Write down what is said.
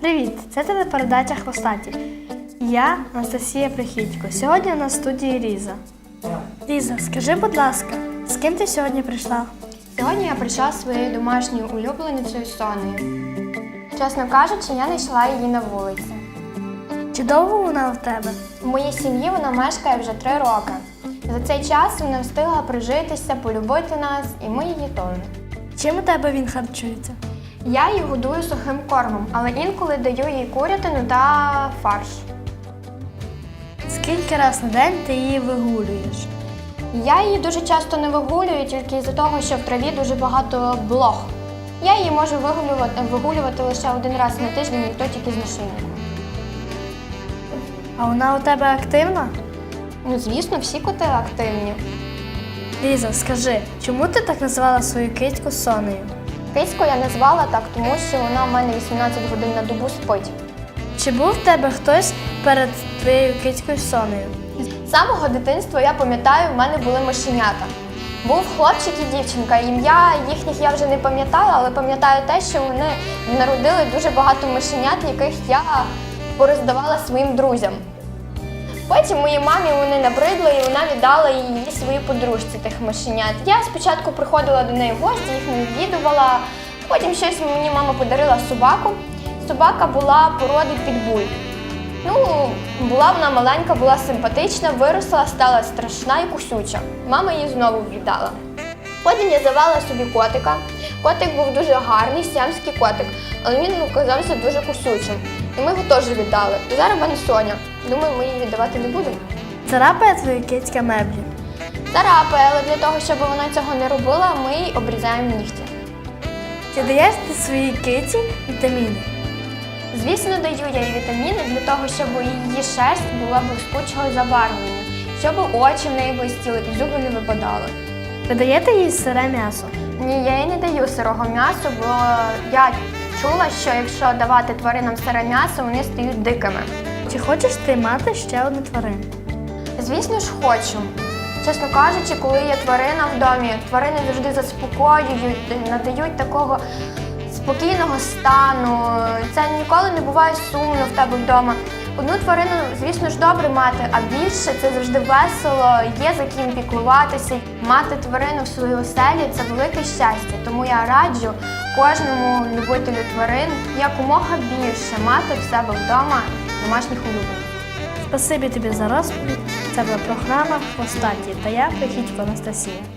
Привіт! Це телепередача Хвостаті. Я Анастасія Прихідько. Сьогодні на студії Різа. Різа, скажи, будь ласка, з ким ти сьогодні прийшла? Сьогодні я прийшла своєю домашньою улюбленицею Сонею. Чесно кажучи, я знайшла її на вулиці. Чи довго вона в тебе? У моїй сім'ї вона мешкає вже три роки. За цей час вона встигла прижитися, полюбити нас, і ми її теж. Чим у тебе він харчується? Я її годую сухим кормом, але інколи даю їй курятину та фарш. Скільки раз на день ти її вигулюєш? Я її дуже часто не вигулюю, тільки із-за того, що в траві дуже багато блох. Я її можу вигулювати, вигулювати лише один раз на тиждень, і то тільки з нашильником. А вона у тебе активна? Ну, звісно, всі коти активні. Ліза, скажи, чому ти так назвала свою кицьку Сонею? Киську я назвала так, тому що вона в мене 18 годин на добу спить. Чи був в тебе хтось перед твоєю кицькою Сонею? З самого дитинства я пам'ятаю, в мене були мишенята. Був хлопчик і дівчинка. Ім'я їхніх я вже не пам'ятаю, але пам'ятаю те, що вони народили дуже багато мишенят, яких я пороздавала своїм друзям. Потім моїй мамі вони набридли, і вона віддала її своїй подружці тих мишенят. Я спочатку приходила до неї в гості, їх не відвідувала. Потім щось мені мама подарила собаку. Собака була породи підбуль. Ну, була вона маленька, була симпатична, виросла, стала страшна і кусюча. Мама її знову віддала. Потім я завела собі котика. Котик був дуже гарний, сіамський котик, але він оказався дуже кусючим. І ми його теж віддали. І зараз в мене Соня. Думаю, ми її віддавати не будемо. Царапає твоя кицька меблі? Царапає, але для того, щоб вона цього не робила, ми їй обрізаємо нігті. Чи даєш ти своїй киці вітаміни? Звісно, даю я їй вітаміни для того, щоб її шерсть була блискучого забарвлення, щоб очі в неї блистіли і зуби не випадали. Ви даєте їй сире м'ясо? Ні, я їй не даю сирого м'яса, бо я чула, що якщо давати тваринам сире м'ясо, вони стають дикими. Чи хочеш ти мати ще одну тварину? Звісно ж, хочу. Чесно кажучи, коли є тварина в домі, тварини завжди заспокоюють, надають такого спокійного стану. Це ніколи не буває сумно в тебе вдома. Одну тварину, звісно ж, добре мати, а більше це завжди весело, є за ким піклуватися. Мати тварину в своїй оселі це велике щастя. Тому я раджу кожному любителю тварин якомога більше мати в себе вдома домашніх улюбленців. Спасибі тобі за розповідь. Це була програма Хвостаті та я Прихідько Анастасія.